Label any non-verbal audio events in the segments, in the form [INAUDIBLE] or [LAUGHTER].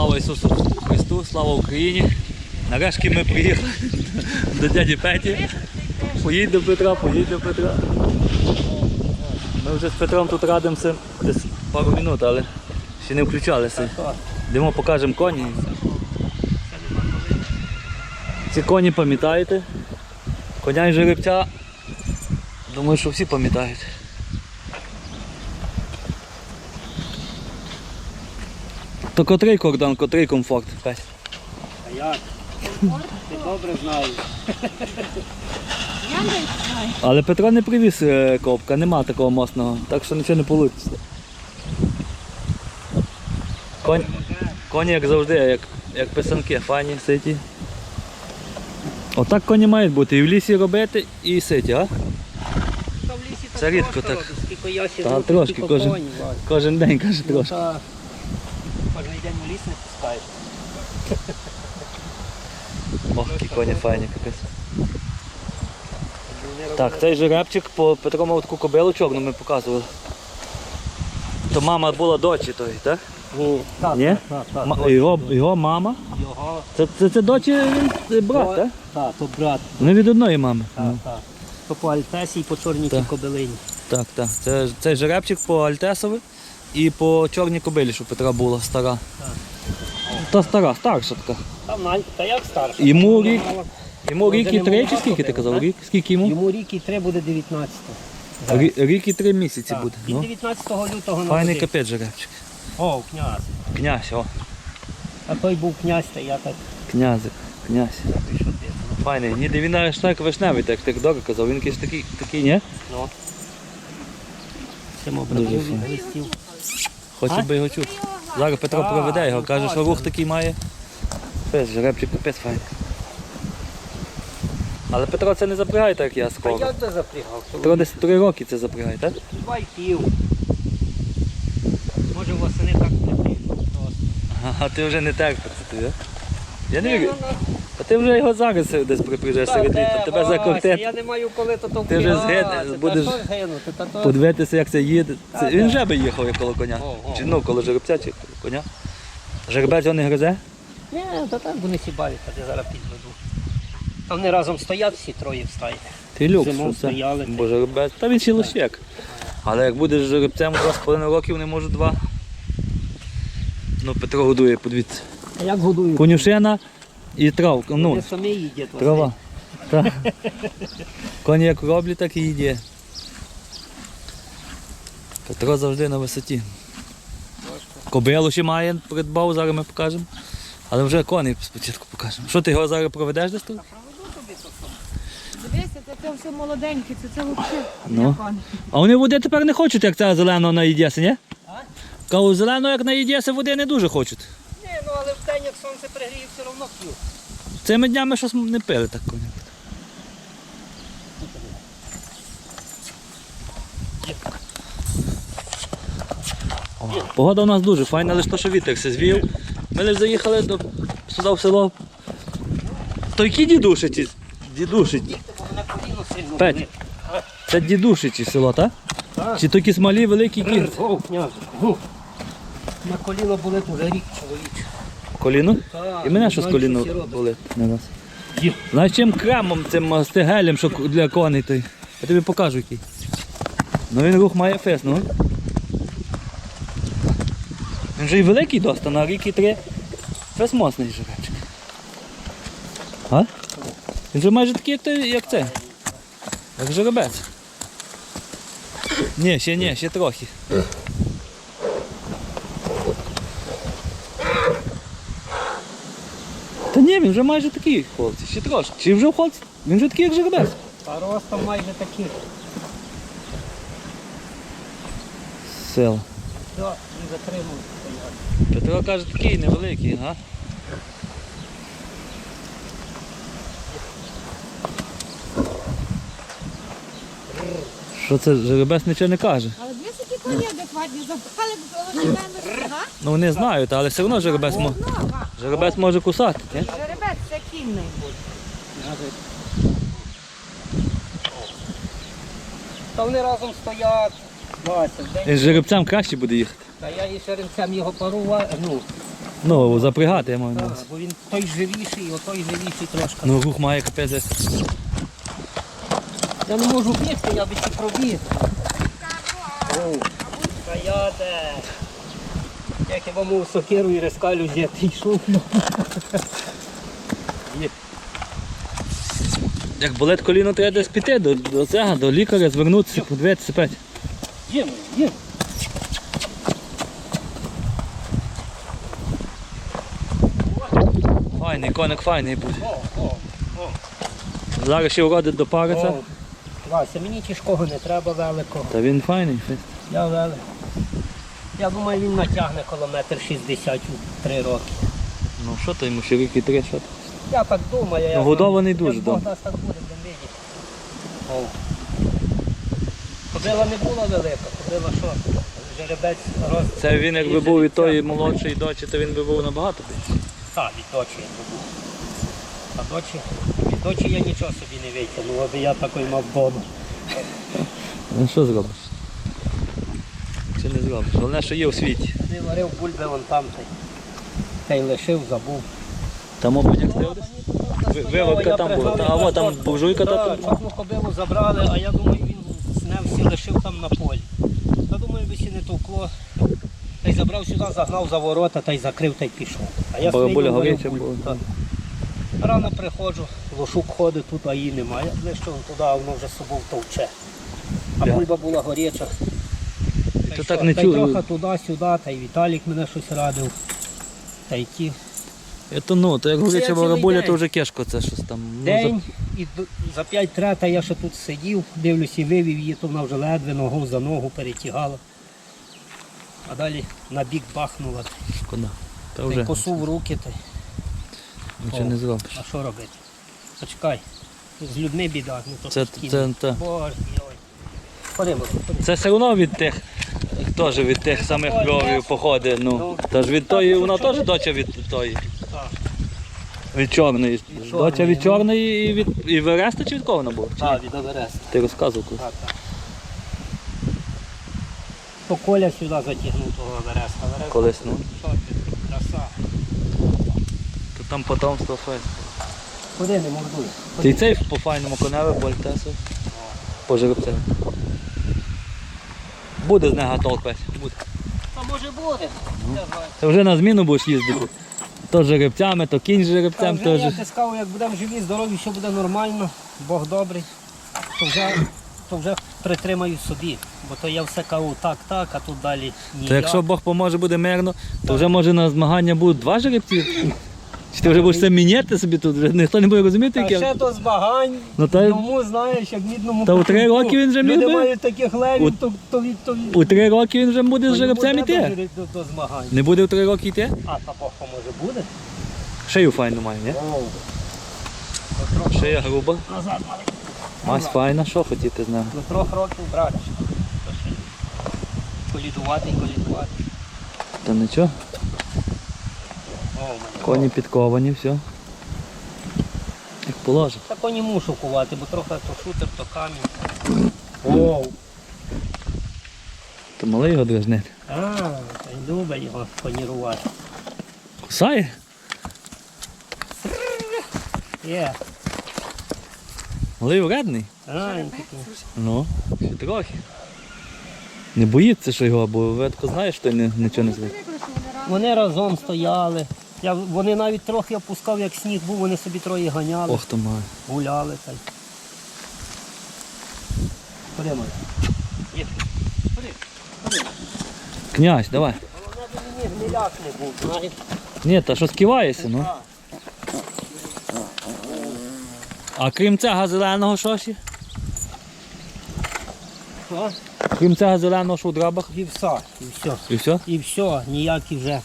Слава Ісусу Христу, слава Україні. Нарешті ми приїхали до дяді Петі. Поїдь до Петра, поїдь до Петра. Ми вже з Петром тут радимося десь пару минут, але ще не включалися. Йдемо покажемо коні. Ці коні пам'ятаєте? Коня і жеребця. Думаю, що всі пам'ятають. То котрий кордон, котрий комфорт? Петь? А як? Ти добре знаєш. Я не знаю. Але Петро не привіз е, копка, нема такого мостного, так що нічого не вийде. Конь, коні як завжди, як, як писанки, фані, ситі. Отак коні мають бути і в лісі робити, і ситі, а? Це рідко так. Та трошки, кожен- Кожен день каже трошки. Кожен день в ліс не пускаєш. Ох, які коні файні, капець. Так, цей жеребчик по Петро мав таку кобилу чорну ми показували. То мама була дочі той, так? Ні, так, Ні? так, так, Ма- Його, його мама. Його, Це, це, це дочі він брат, так? так, то брат. Вони від одної мами. Так, так. То по Альтесі і по чорній Так. кобилині. Так, так. Це, це жеребчик по Альтесові і по чорній кобилі, що Петра була стара. Та стара, старша така. Там Надь, та як старша? Йому рік- Йому рік і три, чи скільки ти казав? Рік? Скільки йому? Йому рік і три буде 19. Рі- Рік і три місяці Так. буде. Від Ну. 19 лютого Файний народився. капець жеребчик. О, князь. Князь, о. А той був князь, та я так Князик, князь. пішов. Файний. Ні, він навіть так вишневий, так як Дора казав. Він якийсь такий, такий, ні? Ну. Файно. листів. Хоче би його чути. Зараз Петро проведе його, ну каже, що рух такий має. Капець, жеребчик капець файний. Але Петро це не запрягає, так як я А я де запрягав? Петро десь три роки це запрягає, так? Два й пів. Може восени так прийти. А ти вже не терпиться ти, а? Я не вірю. А ти вже його зараз десь припряжеш серед літа. Тебе Вася, закортить, Я не маю коли то то Ти вже згинеш, будеш? Та то- подивитися, як це їде. Це, він та. вже би їхав як коло коня. О, о. Чи ну, коло жеребця, чи коло коня. Жеребець його не гризе? Ні, та так вони сібають, а я зараз підведу. Там вони разом стоять всі троє встають. Ти люкс, Зимом що це? стояли. Бо жеребець. Та він ще лишек. Але як будеш жеребцем 2,5 років, не може два. Ну, Петро годує, подивіться. А як годують? Конюшина і травка. Ну, Вони самі їдять. трава. Так. Коні як роблять, так і їде. Петро завжди на висоті. Кобилу ще має, придбав, зараз ми покажемо. Але вже коней спочатку покажемо. Що ти його зараз проведеш десь тут? Дивися, це, це все молоденьке, це, це взагалі. Ну. А вони води тепер не хочуть, як ця зелена на Єдєсі, ні? Кажу, зелену, як на Єдєсі, води не дуже хочуть. Ну пригріє, все одно п'ють. Цими днями щось не пили так коні. О, Погода у нас дуже файна, лише то, що вітер все звів. Ми лише заїхали до, сюди в село. То які дідушиці? Дідушиці. Петь. Це дідушиці село, так? Чи такі смалі, великі кінці? Гу. На коліно болить уже рік чоловік. Коліно? І мене щось знаєш, коліно що болить нас. Є. Знаєш, чим кремом, цим а, стигелем, що для коней той. Я тобі покажу який. Ну він рух має фест, ну. Він вже і великий доста, на рік і три. Фест моцний жеребчик. А? Він вже майже такий, як, той, як це. Як жеребець. Ні, ще ні, ще трохи. Ні, він вже майже такий хлопці, ще трошки. Чи вже хлопці? Він вже такий, як жеребець. А ростом майже такий. Сила. Да, і затримують. Петро каже, такий невеликий, га? Що це, жеребець нічого не каже. Але дивись, які коні адекватні, запхали до? Ну вони знають, але все одно жеребець, мо... Жеребець може кусати. Ні? Жеребець це кінний. Та вони разом стоять. В день. З жеребцем краще буде їхати. Та я і шеренцем його парував, ну, Ну, запрягати я маю на Так, увазі. бо він той живіший, отой живіший трошки. Ну, рух має капець. Я не можу бігти, я би ці пробіг. Каяте. Як я вам сокиру і рескалю взяти йшов. Як болить коліно, треба десь піти до, до цього, до лікаря, звернутися, подивитися п'ять. Є, є. Файний, коник файний буде. О, о, о. Зараз ще вродить до париця. Вася, мені тяжкого не треба великого. Та він файний. Я велик. Я думаю, він натягне коло метр шістдесят у три роки. Ну що то йому ще ріки три, що то? Я так думаю. Я годований дуже Як Бог дасть, так буде, видіти. О. Кобила не була велика, кобила що? Жеребець роз... Це він якби був від тої молодшої дочі, то він би був набагато більше. Так, від дочі я був. А дочі? Від дочі я нічого собі не витягнув, аби я такий мав вдома. Ну що зробиш? Чи не зробиш? Головне, що є у світі. Ти варив бульби вон там та й лишив, забув. Там ободяк стояв десь? Ви- виводка там була, та, а от там буржуйка та тут. чорну кобилу забрали, а я думаю, він сневся, лишив там на полі. Та думаю, би ще не товкло. Та й забрав сюди, загнав за ворота та й закрив та й пішов. А я Бо буля варив горяча так. Рано приходжу, лошук ходить, тут а її немає. Я ближче туди, а воно вже собою товче. А Я- бульба була горяча. Та й то що, так не та й чую. трохи туди-сюди, та й Віталік мене щось радив. Та й ті. Я ну, то як Це говоряча я барабуля, то вже кешко це щось там. Ну, День і за п'ять трета я ще тут сидів, дивлюсь і вивів її, то вона вже ледве ногу за ногу перетягала. А далі на бік бахнула, Шкода. Та вже посув руки, й, нічого не зробиш. а що робити? Почекай, з людьми біда, не то Це, це, це, Боже ходимо. це все одно від тих, теж від тих самих кровів походить. Ну, та ж від тої, вона теж доча від тої. Від чорної. Доча від чорної і від і Вереста чи від кого вона була? Так, від Авереста. Ти розказував колись. Так, так. То Коля сюди затягнув того Авереста. Аверест, Колись, ну. Краса. То там потомство фест. Куди не мордуй? Ти й цей по файному коневі польтесу. По жеребцеві. Буде з нега толк весь. Буде. А може буде? Я знаю. Ти вже на зміну будеш їздити. То жеребцями, то кінь з Та вже то я сказав, як будемо живі, здорові, все буде нормально, Бог добрий, то вже, то вже притримаю собі. Бо то я все кажу так, так, а тут далі ні. То якщо Бог поможе, буде мирно, то вже може на змагання будуть два жеребці. Чи ти вже будеш це міняти собі тут, вже ніхто не буде розуміти, а ще яке. до змагань, Ну та йому знаєш, як мідному Та у три роки він вже міг Люди би. мають таких левів, У- то, то, від- то, від- у три роки він вже буде з йому жеребцем треба йти. До, до змагань. Не буде у три роки йти? А, та Бог поможе буде? Шию файну має, ні? Оу. Шия груба. назад, малий. Мась файна, що хотіти з нею? До трьох років брати. Колідувати і колідувати. Та нічого. Коні підковані, все. Як положить. Та коні мушу кувати, бо трохи то шутер, то камінь. Оу. То малий його дражнити. А, та й любить його понірувати. Кусає? Є. Малий вредний. А, він такий. Ну, ще трохи. Не боїться, що його, бо ветко знаєш, що не, нічого не зробить. Вони разом стояли. Я, вони навіть трохи опускав, як сніг був, вони собі троє ганяли, Ох то має. гуляли. Та й. Є. Ходи. Князь, давай. Головне, мені гниляк не був, знаєш. Ні, та що скиваєшся, ну. А крім цього зеленого що ще? Крім цього зеленого, що у драбах? І все, і все. І все? І все, ніякі вже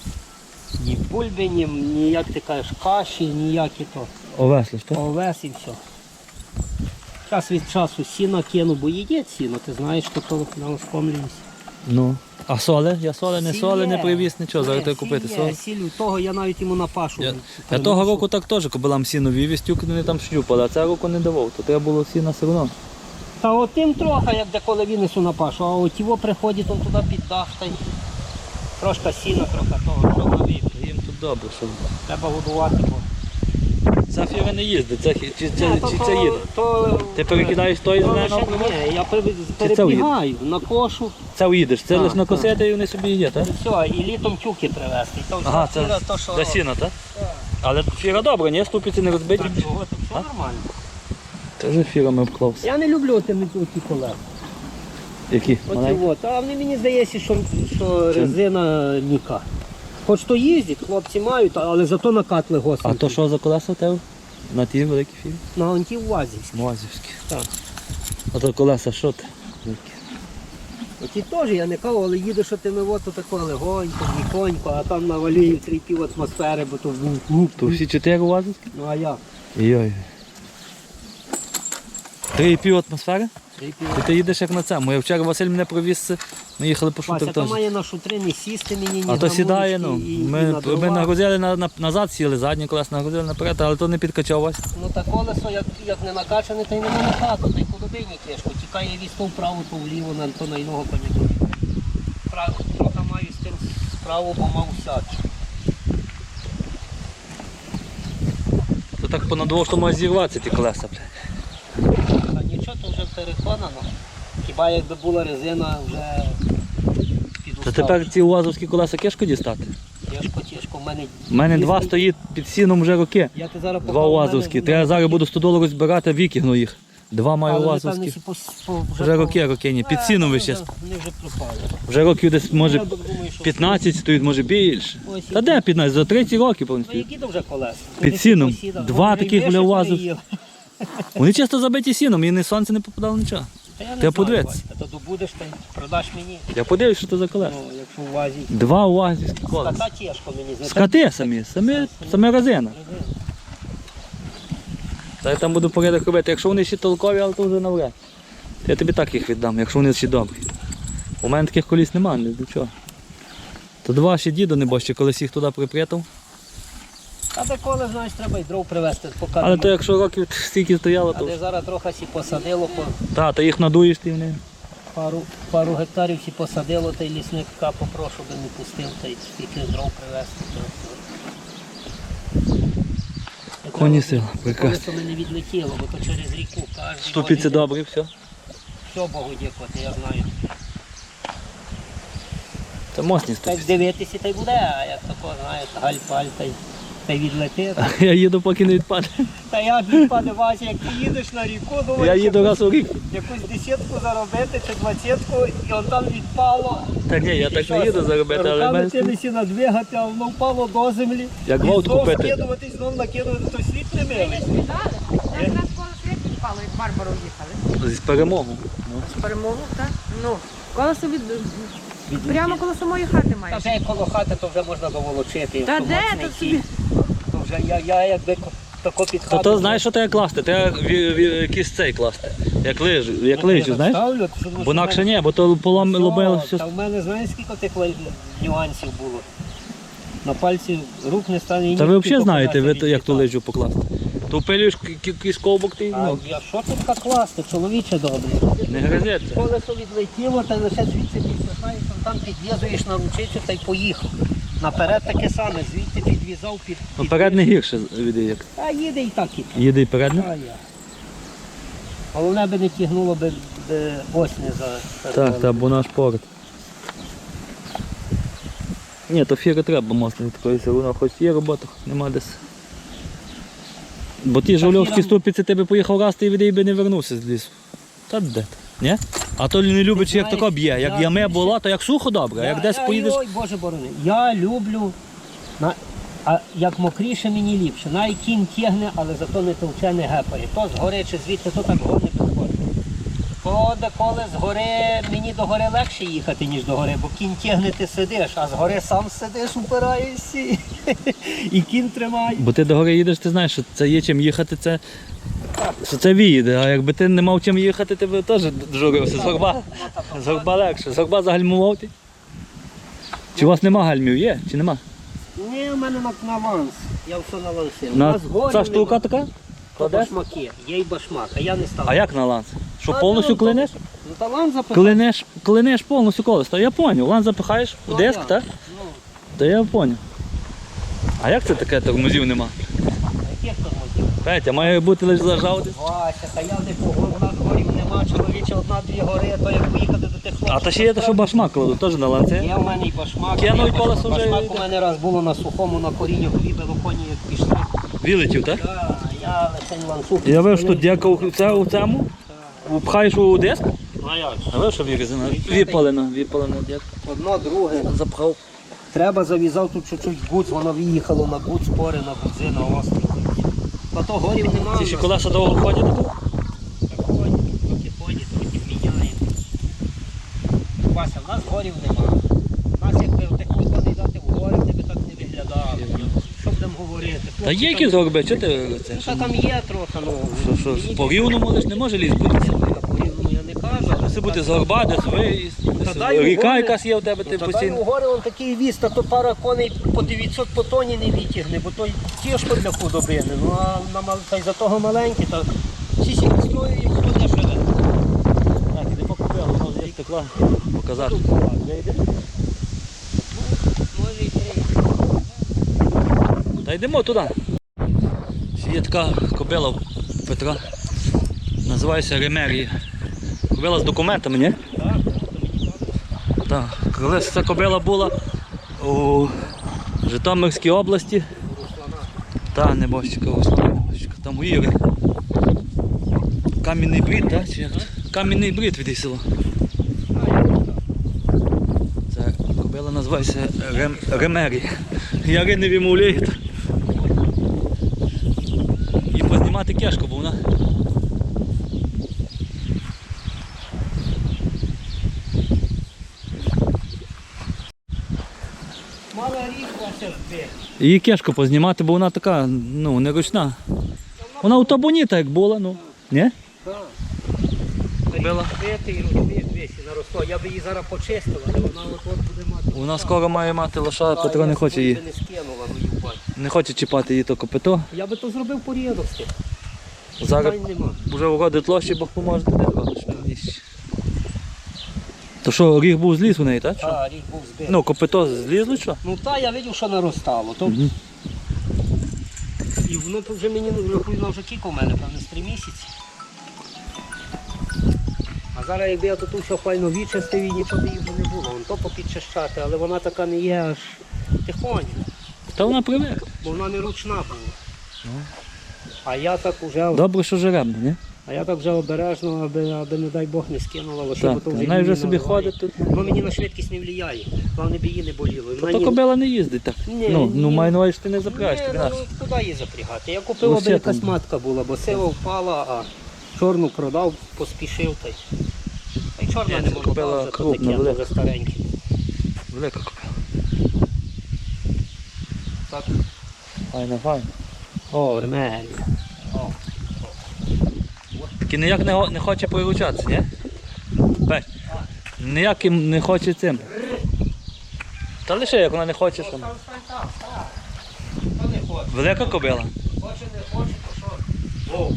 ні бульби, ні, ніяк ти кажеш каші, ніякі то Овесли, що? овес і все. Час від часу сіно кину, бо їдять сіно, ти знаєш, що то на оскомлюємося. Ну. А соли? Я соли, не Сіль соли, не є. привіз, нічого, зараз треба купити сіль соли. є, Сіль, того я навіть йому на пашу. Я, я того року так теж кобилам сіно вівіз, тюки вони там щупали, а цього року не давав, то треба було сіна все одно. Та от тим трохи, як деколи винесу на пашу, а от його приходить он туди під дах, та й трошки сіна, трохи того, що на випі. Їм тут добре, що. Треба годувати. бо- Ця фіра не їздить, це, хі- чи, це, чи то- це їде? то- Ти перекидаєш тої то зеленого лише- проводу? Ні, я пере- це перебігаю на кошу. Це уїдеш, це Так, лише накосити і вони собі їдять, так? І все, і літом тюки привезти. То Ага, це то, що... для сіна, так? Але фіра добра, ні? Ступиці не розбиті. Так, чого, то все нормально. Це вже фірами обклався. Я не люблю тими ті колеса. Які? Оці Маленькі? от. А вони мені здається, що, що резина ніка. Хоч то їздять, хлопці мають, але зато накатли гості. А то що за колеса в тебе? На тій великій фірі? На гонті УАЗівські. Муазівські. Так. А то колеса що ти? Великі. Оті теж я не кажу, але їдеш тими от тако легонько, ніконько, а там на валії три пів атмосфери, бо то в ну, То всі чотири Уазівські? ну а як? Йой. Три і пів атмосфери? Три пів. І ти їдеш як на цьому. Я вчора Василь мене провіз, ми їхали по шутер то теж. має на шутри не сісти мені, ні А то сідає, ну. і- і Ми, на ми нагрузили на, на, назад, сіли, задні колеса нагрузили наперед, але то не підкачав Вася. Ну та колесо, як, як не накачане, то й нема накату, та й холодильник тяжко. Тікає віз то вправо, то вліво, на то на іного коня. Право, трохи маю з тим справу, бо мав сядь. То так понадовго, що може зірватися ті колеса, бля. Та нічого, то вже переконано. Хіба якби була резина вже під Та тепер ці УАЗовські колеса кешко дістати. Тяжко, тяжко. У мене, У мене два Дійсно. стоїть під сіном вже роки. я ти зараз Два покажу, у мене- УАЗовські. я зараз буду 100 доларів збирати, викигну їх. Два маю Але, напевно, УАЗовські. всі пос- по- Вже по- роки, роки, ні. Під Е, сіном ви ще. вже- Вони вже пропали. Вже років десь може Я думаю, що- 15 стоїть, може більше. Ось Та де 15? За 30 років повністю. Ну які то вже колеса? Під сіном. Два таких, бля, УАЗів. Вони часто забиті сіном, і ні сонце не попадало нічого. Та я не Ти знаю, подивись. То добудеш, та й продаш мені. Я подивлюсь, що це за колеса. Ну, якщо в вазі. Два УАЗівські колеса. Ската тяжко мені знати. Скати самі, самі, саме резина. Та я там буду порядок робити. Якщо вони ще толкові, але то вже навряд. Я тобі так їх віддам, якщо вони ще добрі. У мене таких коліс немає, ні до чого. То два ще діду не ще колись їх туди припрятав. А де коли, знаєш, треба й дров привезти, поки. Але то якщо років стільки стояло, А то. де зараз трохи сі посадило, по Та, то їх надуєш ти вони. пару, пару гектарів сі посадило, та й лісника попрошу, би не пустив, та й скільки дров привезти. то- Коні сила, прекрасно. Колесо мене відлетіло, бо то через ріку кожен. Ступиці добрі, все. Все Богу дякувати, я знаю. Це мосні ступиці. Так дивитися та й буде, а як тако, знаєш, галь-паль та й, та й відлетить. [LAUGHS] Я їду, поки не відпаде. Та я відпаде Вася, як ти їдеш на ріку, думаєш, Я їду раз у рік. якусь десятку заробити чи двадцятку, і он там відпало. Та ні, я І так що, не їду заробити, але Руками мене цілися надвигати, а воно впало до землі. Як І знов купити. скидувати, знов накидувати, то світ не не нас коло світ як Барбару їхали. з перемогу. З перемогу, так? Ну, колесо від... Прямо коло самої хати Та маєш. вже як коло хати, то вже можна доволочити. Та де тут кінь. собі? То вже я, я якби ко- тако під То хату. то знаєш, що треба класти? Треба ві- ві- якийсь цей класти. Як лижу, як лижу, знаєш? Ставлю, то що Бо інакше мене- ні, бо то полом лобило Все, все. Та в мене знаєш скільки тих лай- нюансів було. На пальці рук не стане і Та ви взагалі знаєте, ви то, як ту від лижу покласти. То пилюєш якийсь ковбок ти А ну, я що тут так класти, чоловіче добре. не гризеться. Колесо відлетіло, та лише звідси підсихаєш, там підв'язуєш на ручицю та й поїхав. Наперед таке саме, звідти підв'язав під. Ну під- перед не гірше від як. А їде і так і так. Їде і перед не? А я. Головне би не тягнуло би, ось не за. Так, так, бо наш порт. Ні, то фіри треба моцно такої воно хоч є робота, хоч нема десь. Бо ті жовльовські фірам- ступиці ти би поїхав раз, ти від неї би не вернувся з лісу. Та де? ти? Ні? А то не любить, як знаєш, тако б'є. Як я яме була, то як сухо добре, а як десь я, поїдеш. Ой, Боже борони. Я люблю, на, а як мокріше, мені ліпше. Най кінь тягне, але зато не товче, не гепає. То згори чи звідти, то так підходить. То деколи згори, мені до гори легше їхати, ніж до гори, бо кінь тягне, ти сидиш, а згори сам сидиш, упираєшся і, кінь тримає. Бо ти до гори їдеш, ти знаєш, що це є чим їхати, це. Що це віїде, а якби ти не мав чим їхати, ти б теж журився. З горба, з горба легше. З горба загальмував ти. Чи у вас нема гальмів? Є чи нема? Ні, у мене на, на ланс. Я все на горі Ця штука така? То башмаки, є й башмак, а я не став. А як на ланц? Що А, повністю ну, клинеш? Ну та ланс записав. Клинеш, клинеш повністю колесо. Я поняв, ланц запихаєш в Ну, диск, як? так? Ну, Та я поняв. А як це таке тормозів нема? Яких тормозів? Петя, має бути лише зажав. Вася, та я не погодив, у нас горів нема, чоловіче, одна-дві гори, то як поїхати до тих хлопців. А то ще є те, що башмак кладуть, теж на ланці. Є в мене і башмак. Кинули є колесо вже Башмак йде. у мене раз було на сухому, на корінню, вибило коні, як пішли. Вилетів, так? Так, я лишень ланцюг. Я вив, що дяка у це- у цьому, пхаєш у диск, А як? а вив, що вирізано. Віпалено, віпалено дяка. Одно, друге. Запхав. Треба зав'язав тут чуть-чуть гуц, воно виїхало на гуц, спори на гудзи, на острів. Та то горів немає. Ці ще колеса довго ходять. Так ходять, трохи ходять, трохи міняє. Вася, в нас горів нема. У нас якби в таку води дати в горі, тебе так не виглядало. Що будемо? Та є там- якісь горби, що ти це? Ну, та там є трохи, ну. Що, що, по рівному лиш не може ліс бути. По-рівному я не кажу. але Мусить бути так- з горба, десь виїзд, десь Та дай ріка якась є у тебе, ти Та постійно. у гори он такий віз, та то пара коней по 900 по тоні не витягне, бо то тяжко для худобини. Ну а на мал- та й за того маленькі, та всі сі строю, як хто де живе. Так, іди покупила, воно вже є стекла. Показати і три. Та йдемо туди. Є така кобила Петра. Називається Ремерія. Кобила з документами, ні? Так, Так. Ця кобила була у Житомирській області. Та, небожчика, Русланчика, там у Іри. Кам'яний брід, так? Чи як? Кам'яний брід від її. Це кобила називається Рем... Ремері. Яри не вимовляють. І познімати кешку, бо вона. Мала рік Вася збив. Її кешку познімати, бо вона така, ну, неручна. Вона у табуні так як була, ну. Ні? Так. Наросло. Я би її зараз почистила, але вона от буде мати. Вона скоро має мати лоша, Петро не хоче її. не ну. Не хоче чіпати її то копито. Я би то зробив порядок. Зараз вже уродить лощі, Бог поможе, ти не робиш. То що, ріг був зліз у неї, так? Що? А, рік був збитий. Ну, копито злізло, що? Ну та я бачив, що наростало. То... Мгм. І воно то вже мені ну, вже кілька у мене, певно, з три місяці. А зараз якби я тут все файно відчистив і нічого б її не було. Вон то попідчищати, але вона така не є аж тихоня, Та вона привикла. бо вона не ручна була. Ну. А я так уже, Добре, що жеребна, ні? А я так вже обережно, аби, аби не дай Бог не скинула, лише Так, то вже Вона вже собі ходить тут. Воно мені на швидкість не впливає. Головне б її не боліло. Вона То кобила не їздить так. Ні, ну, ну ні. маю на увазі, що ти не запрягаєш, Ні, ну, наш. куди її запрягати? Я купив, Ну, аби все якась там. матка була, бо сива впала, а чорну продав, поспішив та й. Та й чорна Ні, не молода, купила вже то крупна, таке, велика. вже стареньке. Велика кобила. Так. Файна, файна. О, ремелі. Тільки ніяк не, не хоче приручатися, ні? Петь, ніяк їм не хоче цим. Та лише як вона не хоче, що. Не хоче. Велика кобила. Хоче, не хоче, то що? О,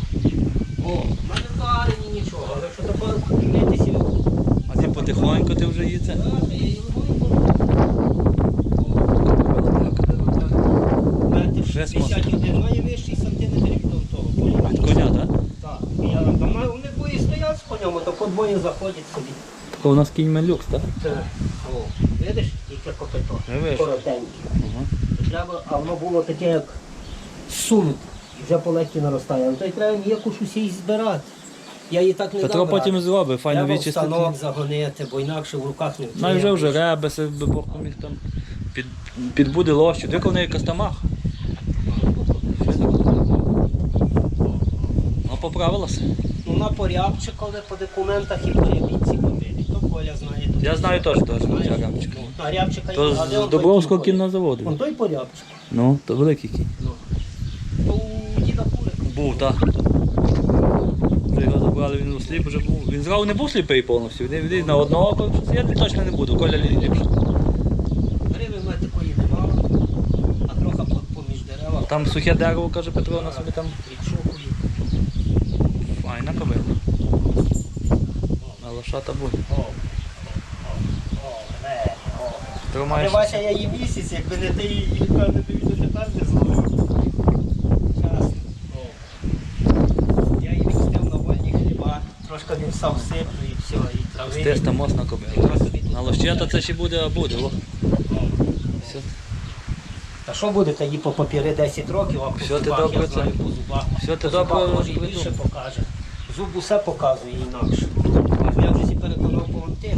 о, в мене вдарені нічого, але якщо тако дивитися, А ти потихоньку ти вже її це. так, я її люблю. Метр Жесть 61, має вищий сантиметрів до того. поняв? Від коня, так? Так, я там маю- вони двоє стоять з то заходять собі. Тако у нас кінь малюк, так? О, видиш, яке копито. Вийшло. Коротеньке. Ага. Треба, а воно було таке, як сунуте. І вже полегкі наростає. Але то й треба ніяку ж усі збирати. Я її так не Петро дав потім зробить, файно Треба станок загонити, бо інакше в руках не Най вже втримаєш. вже реби, би Бог поміг там. Під, підбуде лощу. Дико в неї кастамах. Ну, поправилася. Ну на порябчикове по документах і по рябінці купили. То Коля знає. Я знаю теж, рябчика. Ну, На рябчика То є, а з он Добровського той кінозаводу. Вон той порябчик. Ну, то великий кінь. То у діда Кулика. Був, так. Вже його забрали, він осліп вже був. Він зразу не був сліпий повністю. Він, він на одного око, щось я точно не буду, Коля лі- ліпше. Гриви ми такої не мали, а трохи по- поміж дерева. Там сухе дерево, каже Петро, на собі там Відшукує. Файна кобила. А лошата буде. Але Тримаєш. Вася, я її місяць, якби не ти її певне до тепер не зловив. Я її відстив на вольні хліба, трошки він сам сиплю і все, і трави. Тиста мосна кобила. На лощета це ще буде, а буде. О. Все. Та що буде тоді по папіри 10 років, а по Все, ти зубах, добре я знаю, по зубах. Все, ти По зубах, добре може і більше покаже. Зуб усе показує інакше. А я вже переконав по тих.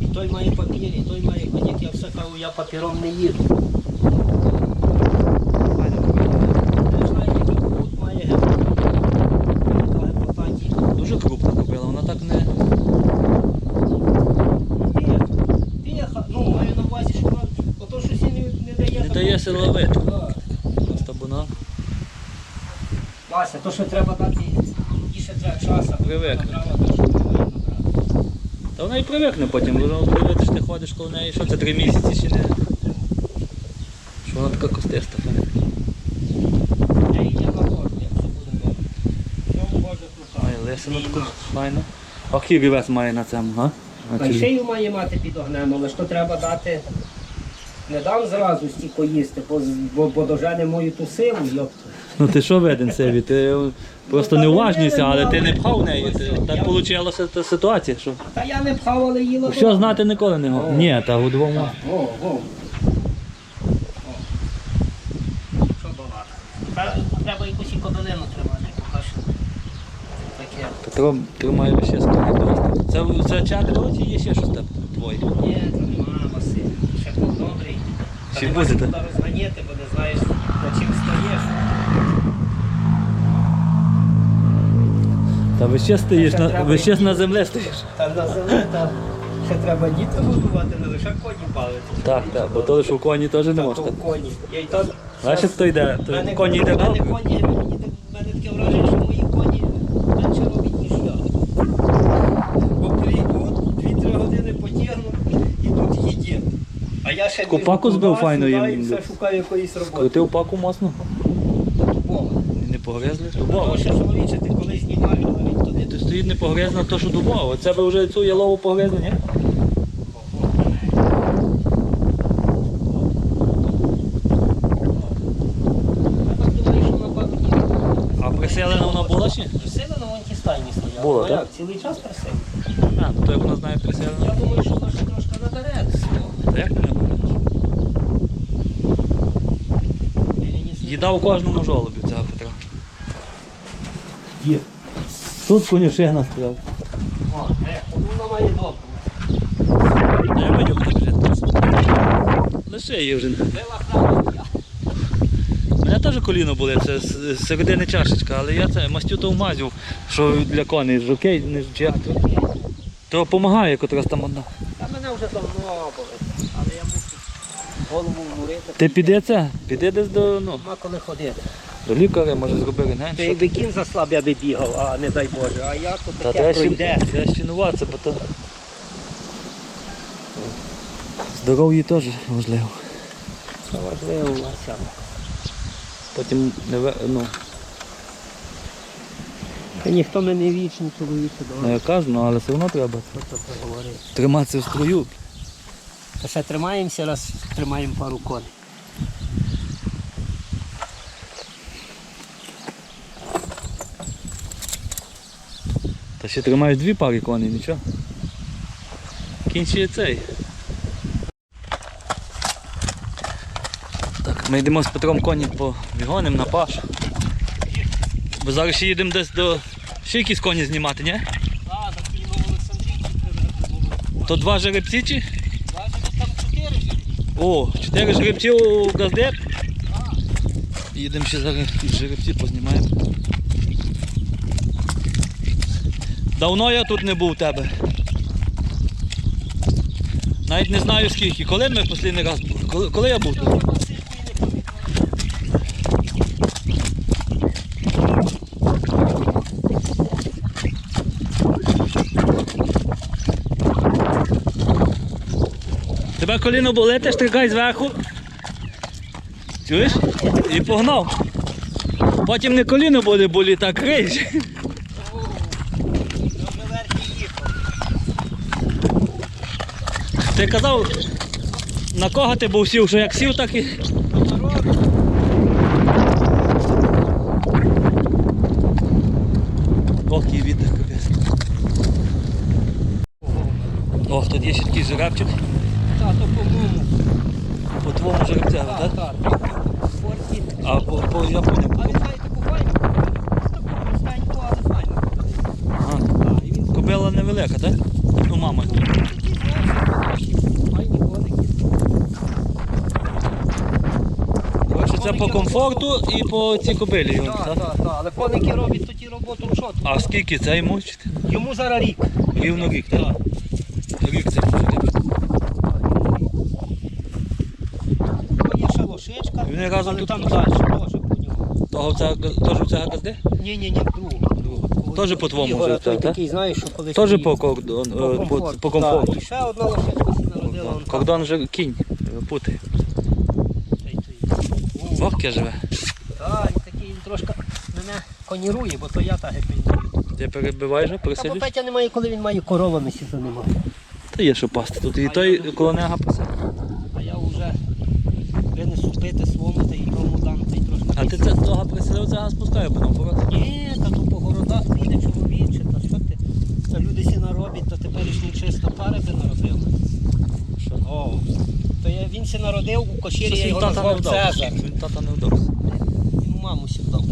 І той має папір, і той має коньяк, я все кажу, я папіром не їду. Дуже крупна кобила, вона так не. Тихо, тихо, ну маю на увазі, що вона, ото щось не, не дає. Не дає силовити. Так. Вася, то що треба дати, і ще треба часу. Привикне. Та вона і привикне потім, воно привикне, що ти ходиш коло неї, що це три місяці ще не. Що вона така костиста. Має лисину таку файно. А хірівець має на цьому, га? А шию має мати під огнем, але що треба дати. Не дам зразу стільки їсти, бо, бо, бо дожене мою ту силу, йопту. Ну ти що виден Севі? Ти просто Ну, неуважність, але ти не пхав неї. Ти- Так вийшла та ситуація, що. Та я не пхав, але їла. Що добре. знати ніколи не го. Ні, та у двому. О, о. Що багато? Треба якусь і кобилину тримати, поки що. Таке. Петро тримає весь час Це, це чакро чи є ще щось там твоє? Ні, то нема Василь. Ще був добрий. Та Ще нема будете? куди розганяти, бо не знаєш, на чим Та весь час стоїш, Ще на, треба весь час йти. на землі стоїш. Та на землі та ще треба діти годувати, не лише коні бавити. Так, так, бо то лише у коні теж не Та можна. то коні. Я й то... Бачиш, хто йде? То мене коні йде мене добре. коні, мені так- мене таке враження, що мої коні менше роблять, ніж я. Бо прийдуть, дві-три години потягнуть і тут їдять. А я ще Таку біжу паку збив файно їм. все шукаю якоїсь роботи. Крутив паку моцно. Тому Дубово. що чоловіче, ти коли знімав, туди. Ти стоїть не погризна, то що дубово. Оце би вже цю ялову погризли, ні? А приселена вона була чи? Присилено вон ті стайні стояли. Було, Ну, так? як, Цілий час присилено. А, ну то як вона знає приселена. Я думаю, що вона ще трошки наперед. Та як не Їда у кожному жолобі Петра. Є. Тут конюшина стояв. Я видів. Лише її вже. мене теж коліно були, це середини чашечка, але я це мастю мазю, що для коней жокей, не жуча. То допомагає якраз там одна. Та мене вже давно болить, але я мушу голову вмурити. Ти піди це, піди десь до, ну, Нема коли ходити. До лікаря, може зроби рентген. Ти якби заслаб, я би бігав, а не дай Боже. А я то Та таке треба пройде. ще, треба щінуватися, бо то здоров'я теж важливо. Це важливо, Вася. Потім не ве- ну, Та ніхто мене вічний чоловіче давай. я кажу, ну, але все одно треба це поговорити? триматися в строю. Та ще тримаємося, раз тримаємо пару коней. Та ще тримаєш дві пари коней, нічого. Кінчує цей. Так, ми йдемо з Петром коні по вігоним на пашу. Бо зараз ще їдемо десь до. Ще якісь коні знімати, ні? Так, так Олександрійці То два жеребці чи? О, чотири жеребці у газдеп. Їдемо ще зараз жеребці познімаємо. Давно я тут не був у тебе. Навіть не знаю скільки. Коли ми останній раз? Коли, коли я був тут? Тебе коліно болить, ти штрикай зверху. Чуєш? І погнав. Потім не коліно буде боліти, а криш. Вже верхи їхав. Ти казав, На кого ти був сів, що як сів, так і. Ох, який вітер капець. Ох, тут є ще такий жеребчик. Та, то по-моєму. По твоєму жеребцеві, так? Так, так. Спорті. А по, по я поняв. А він знаєте, купає. Таку простеньку, але файно. Ага. Так, і він Кобила невелика, так? Ну, мама. такі, знаєш, файні коники. Коротше, це по комфорту і по цій кобилі. Так, так? так. Але коники роблять тоді роботу що? А скільки це йому? Йому зараз рік. Рівно рік, так? Рік це. Ну, Є ще лошичка. Вони разом але тут там далі теж ньому. Того це теж це газди? Ні, ні, ні, другу. Теж по твоєму Ігора, вже, той так, так? такий, знаєш, що колись. Теж по кордону, по по, комфорту. Так, І ще одна лошичка сі народила. Кордон же кінь, путає. Яке живе. Так, такий він трошки мене конірує, бо то я так гепінюю. Ти перебиваєш, Та? Петя немає, коли він має коровами сі немає. Та є що пасти. Тут і той коло нега пасе. А я вже винесу пити свому та й тому дам та й трошки. А ти це того приселив, це газ пускає, бо наоборот. Ні, та то по городах піде чоловіче, та що ти? Це люди сі нароблять, то теперішні чисто пари би наробили. Що? О, то я, він сі народив у кошірі, я його назвав. Цезар. Він тата не вдався. Він маму сі вдав.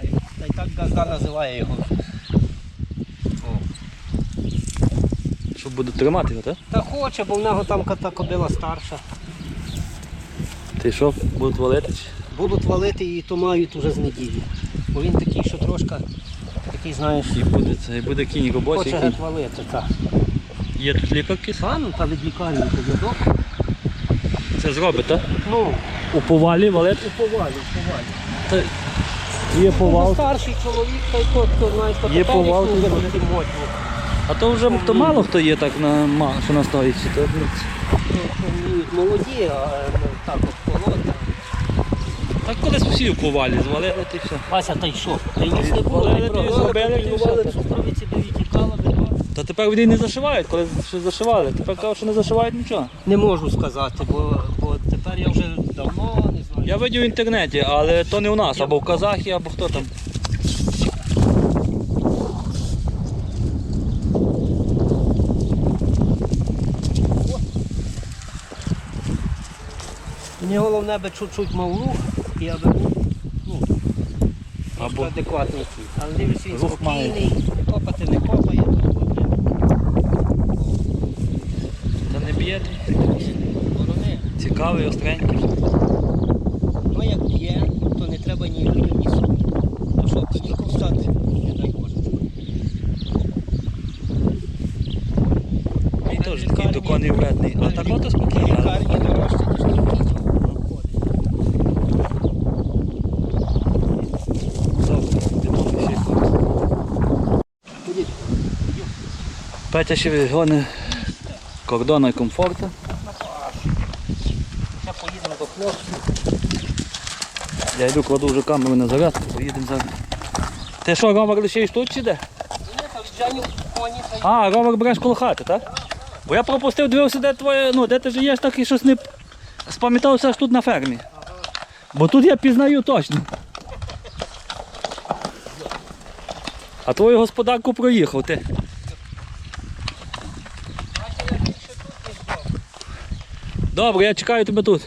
Та й- Та й так газда називає його. О. Що буде тримати його, так? Та хоче, бо в нього там та кобила старша. Ти що, будуть валити? чи? Будуть валити і то мають уже з неділі. Бо він такий, що трошки, такий, знаєш, І буде це, і буде кінь робочий хоче кінь. геть валити. Так. Є тут лікар якийсь? Та, ну, та від лікарні повідок. Це зробить, так? Ну, У повалі валити? у повалі, у повалі. Та Є Ну, старший чоловік, та й то, хто, знаєш, то Є повал, вже то модні. А то вже то мало хто є так на ма- що на стоїці. То, То- то молоді, а ну, так от колоти. так колись всі у повалі звалили ти все. Вася, та й що? Та й ніс не було, Валили, ти зробили, пильнували, все. відтікала, би то. Та тепер вони не зашивають, коли ще зашивали. Тепер кажуть, що не зашивають нічого. Не можу сказати, бо, бо тепер я вже давно не знаю. Я видів в інтернеті, але то не у нас, або в Казахі, або хто там. Мені головне би чуть-чуть мав рух, і я би був ну, Або- адекватний. Але дивлюсь, він Рух має. спокійний, копати не копає, тут одне. Ворони. Цікавий, остренький. Ну як б'є, то не треба ні людям, ні собі. То що, кілька встати, не дай Боже. Він теж такий до коней вредний. А так ото спокійно. Лікарні дорожче, ніж. Петя ще гони кордона і комфорту. Ще поїдемо до хлопців. Я йду, кладу вже камеру на зарядку, поїдемо зараз. Ти що, ровер лишиш тут чи де? А, ровер береш коло хати, так? Бо я пропустив, дивився, де твоє, ну, де ти живеш, так і щось не спам'ятався аж тут на фермі. Бо тут я пізнаю точно. А твою господарку проїхав ти. Добре, я чекаю тебе тут.